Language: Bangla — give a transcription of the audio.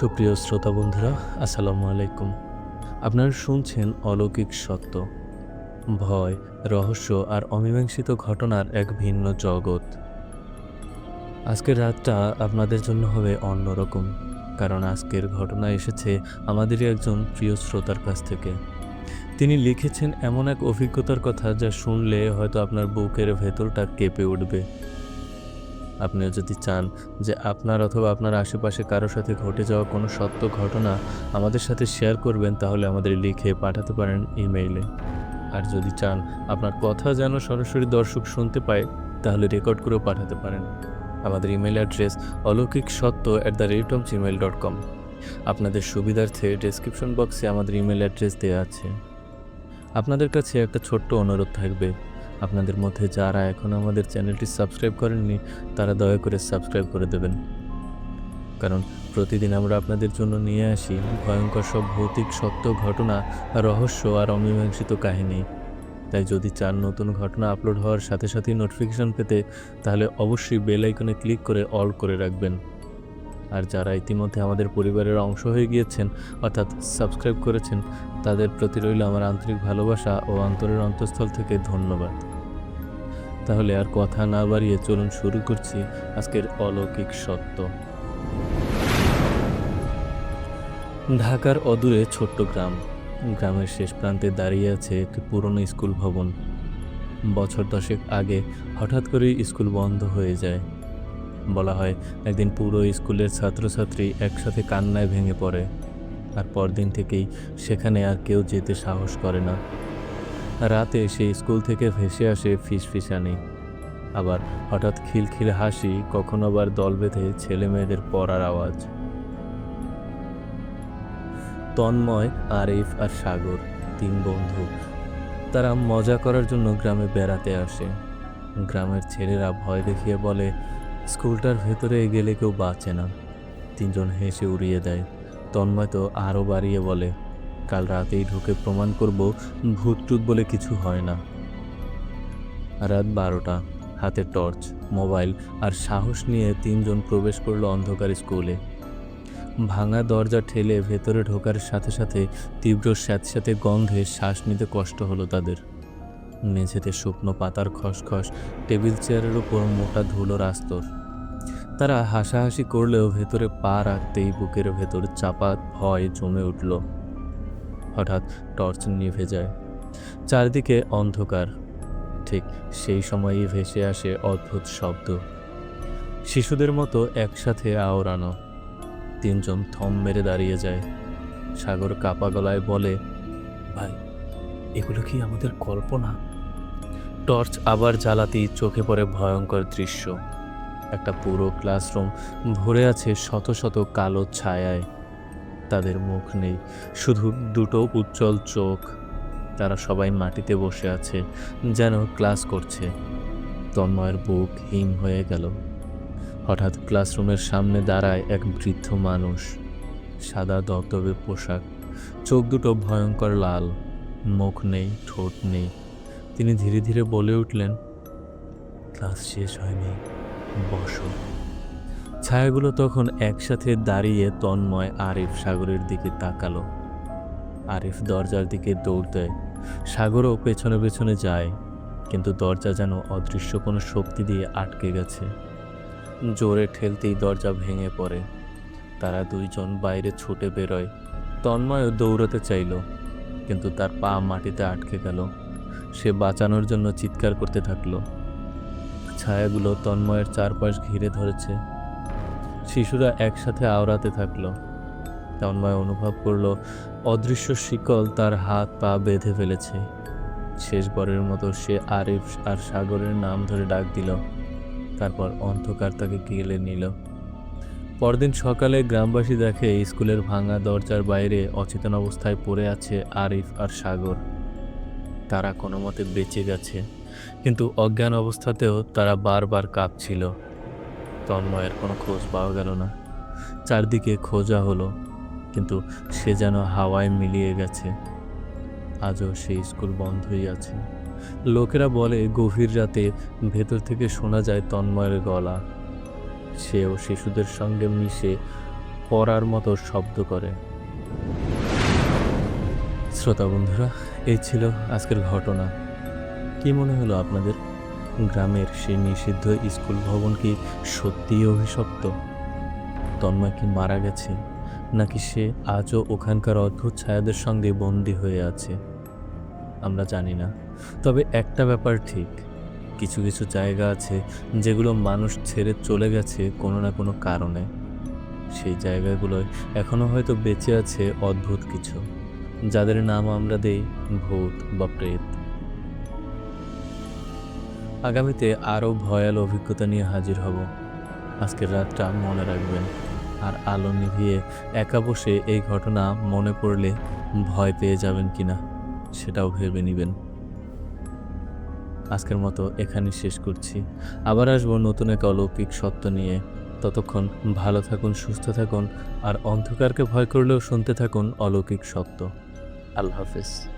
সুপ্রিয় শ্রোতা বন্ধুরা, আসসালামু আলাইকুম। আপনারা শুনছেন অলৌকিক সত্য। ভয়, রহস্য আর অমীমাংসিত ঘটনার এক ভিন্ন জগৎ। আজকের রাতটা আপনাদের জন্য হবে অন্যরকম, কারণ আজকের ঘটনা এসেছে আমাদেরই একজন প্রিয় শ্রোতার কাছ থেকে। তিনি লিখেছেন এমন এক অভিজ্ঞতার কথা যা শুনলে হয়তো আপনার বুকের ভেতরটা কেঁপে উঠবে। আপনিও যদি চান যে আপনার অথবা আপনার আশেপাশে কারোর সাথে ঘটে যাওয়া কোনো সত্য ঘটনা আমাদের সাথে শেয়ার করবেন, তাহলে আমাদের লিখে পাঠাতে পারেন ইমেইলে আর যদি চান আপনার কথা যেন সরাসরি দর্শক শুনতে পায়, তাহলে রেকর্ড করেও পাঠাতে পারেন। আমাদের ইমেল অ্যাড্রেস অলৌকিক সত্য at the rate of Gmail dot com আপনাদের সুবিধার্থে ডেসক্রিপশন বক্সে আমাদের ইমেল অ্যাড্রেস দেওয়া আছে। আপনাদের কাছে একটা ছোট্ট অনুরোধ থাকবে। আপনাদের মধ্যে যারা এখন আমাদের চ্যানেলটি সাবস্ক্রাইব করেননি, তারা দয়া করে সাবস্ক্রাইব করে দেবেন। কারণ প্রতিদিন আমরা আপনাদের জন্য নিয়ে আসি ভয়ঙ্কর সব ভৌতিক সত্য ঘটনা, রহস্য আর অমীমাংসিত কাহিনী। তাই যদি চান নতুন ঘটনা আপলোড হওয়ার সাথে সাথেই নোটিফিকেশন পেতে, তাহলে অবশ্যই বেল আইকনে ক্লিক করে অল করে রাখবেন। আর যারা ইতিমধ্যে আমাদের পরিবারের অংশ হয়ে গিয়েছেন, অর্থাৎ সাবস্ক্রাইব করেছেন, তাদের প্রতি রইল আমার আন্তরিক ভালোবাসা ও অন্তরের অন্তঃস্থল থেকে ধন্যবাদ। তাহলে আর কথা না বাড়িয়ে চলুন শুরু করছি আজকের অলৌকিক সত্য। ঢাকার অদূরে ছোট্ট গ্রাম। গ্রামের শেষ প্রান্তে দাঁড়িয়ে আছে একটি পুরনো স্কুল ভবন। বছর দশেক আগে হঠাৎ করেই স্কুল বন্ধ হয়ে যায়। বলা হয় একদিন পুরো স্কুলের ছাত্রছাত্রী একসাথে কান্নায় ভেঙে পড়ে। আর পরদিন থেকেই সেখানে আর কেউ যেতে সাহস করে না। রাতে সেই স্কুল থেকে ভেসে আসে ফিসফিসানি। আবার হঠাৎ খিলখিল হাসি, কখনো আবার দল বেঁধে ছেলে মেয়েদের পড়ার আওয়াজ। তন্ময়, আরিফ আর সাগর, তিন বন্ধু। তারা মজা করার জন্য গ্রামে বেড়াতে আসে। গ্রামের ছেলেরা ভয় দেখিয়ে বলে, স্কুলটার ভেতরে গেলে কেউ বাঁচে না। তিনজন হেসে উড়িয়ে দেয়। তন্ময় তো আরও বাড়িয়ে বলে কাল রাতেই ঢুকে প্রমাণ করব ভূত টুত বলে কিছু হয় না। রাত বারোটা, হাতে টর্চ, মোবাইল আর সাহস নিয়ে তিনজন প্রবেশ করল অন্ধকার স্কুলে। ভাঙা দরজা ঠেলে ভেতরে ঢোকার সাথে সাথে তীব্র স্যাঁতস্যাঁতে গন্ধে শ্বাস নিতে কষ্ট হলো তাদের। মেঝেতে শুকনো পাতার খসখস, টেবিল চেয়ারের উপর মোটা ধুলোর আস্তর তারা হাসাহাসি করলেও ভেতরে পা রাখতেই বুকের ভেতর চাপা ভয় জমে উঠল। হঠাৎ টর্চ নিভে যায় চারদিকে অন্ধকার। ঠিক সেই সময়ই ভেসে আসে অদ্ভুত শব্দ। শিশুদের মতো একসাথে আওড়ানো। তিনজন থম মেরে দাঁড়িয়ে যায়। সাগর কাপা গলায় বলে, ভাই, এগুলো কি আমাদের কল্পনা? টর্চ আবার জ্বালাতেই চোখে পড়ে ভয়ঙ্কর দৃশ্য। একটা পুরো ক্লাসরুম ভরে আছে শত শত কালো ছায়ায়। তাদের মুখ নেই। শুধু দুটো উজ্জ্বল চোখ। তারা সবাই মাটিতে বসে আছে, যেন ক্লাস করছে। তন্ময়ের বুক হিম হয়ে গেল। হঠাৎ ক্লাসরুমের সামনে দাঁড়ায় এক বৃদ্ধ মানুষ। সাদা দবদবে পোশাক, চোখ দুটো ভয়ঙ্কর লাল, মুখ নেই, ঠোঁট নেই। তিনি ধীরে ধীরে বলে উঠলেন, ক্লাস শেষ হয়নি, বসো। ছায়াগুলো তখন একসাথে দাঁড়িয়ে তন্ময় আরিফ সাগরের দিকে তাকালো। আরিফ দরজার দিকে দৌড় দেয়। সাগরও পেছনে পেছনে যায়, কিন্তু দরজা যেন অদৃশ্য কোনো শক্তি দিয়ে আটকে গেছে। জোরে ঠেলতেই দরজা ভেঙে পড়ে। তারা দুইজন বাইরে ছুটে বেরোয়। তন্ময়ও দৌড়াতে চাইল, কিন্তু তার পা মাটিতে আটকে গেল। সে বাঁচানোর জন্য চিৎকার করতে থাকল। ছায়াগুলো তন্ময়ের চারপাশ ঘিরে ধরেছে। শিশুরা একসাথে আওড়াতে থাকল। তন্ময় অনুভব করল, অদৃশ্য শিকল তার হাত পা বেঁধে ফেলেছে। শেষবারের মতো সে আরিফ আর সাগরের নাম ধরে ডাক দিল। তারপর অন্ধকার তাকে গেলে নিল। পরদিন সকালে গ্রামবাসী দেখে স্কুলের ভাঙা দরজার বাইরে অচেতন অবস্থায় পড়ে আছে আরিফ আর সাগর। তারা কোনো মতে বেঁচে গেছে, কিন্তু অজ্ঞান অবস্থাতেও তারা বারবার কাঁপছিল। তন্ময়ের কোনো খোঁজ পাওয়া গেল না। চারদিকে খোঁজা হলো, কিন্তু সে যেন হাওয়ায় মিলিয়ে গেছে। আজও সেই স্কুল বন্ধই আছে। লোকেরা বলে, গভীর রাতে ভেতর থেকে শোনা যায় তন্ময়ের গলা। সেও শিশুদের সঙ্গে মিশে পড়ার মতো শব্দ করে। শ্রোতা বন্ধুরা এই ছিল আজকের ঘটনা। কি মনে হলো আপনাদের? গ্রামের সেই নিষিদ্ধ স্কুল ভবন কি সত্যিই অভিশপ্ত? তন্ময় কি মারা গেছে? নাকি সে আজও ওখানকার অদ্ভুত ছায়াদের সঙ্গে বন্দী হয়ে আছে? আমরা জানি না। তবে একটা ব্যাপার ঠিক। কিছু কিছু জায়গা আছে যেগুলো মানুষ ছেড়ে চলে গেছে কোনো না কোনো কারণে। সেই জায়গাগুলোয় এখনও হয়তো বেঁচে আছে অদ্ভুত কিছু। যাদের নাম আমরা দেই ভূত বা প্রেত। আগামীতে আরও ভয়াল অভিজ্ঞতা নিয়ে হাজির হব। আজকের রাতটা মনে রাখবেন। আর আলো নিভিয়ে একা বসে এই ঘটনা মনে পড়লে ভয় পেয়ে যাবেন কিনা সেটাও ভেবে নেবেন। আজকের মতো এখানে শেষ করছি। আবার আসব নতুন এক অলৌকিক সত্য নিয়ে। ততক্ষণ ভালো থাকুন, সুস্থ থাকুন, আর অন্ধকারকে ভয় করলেও শুনতে থাকুন অলৌকিক সত্য। আল্লাহ হাফেজ।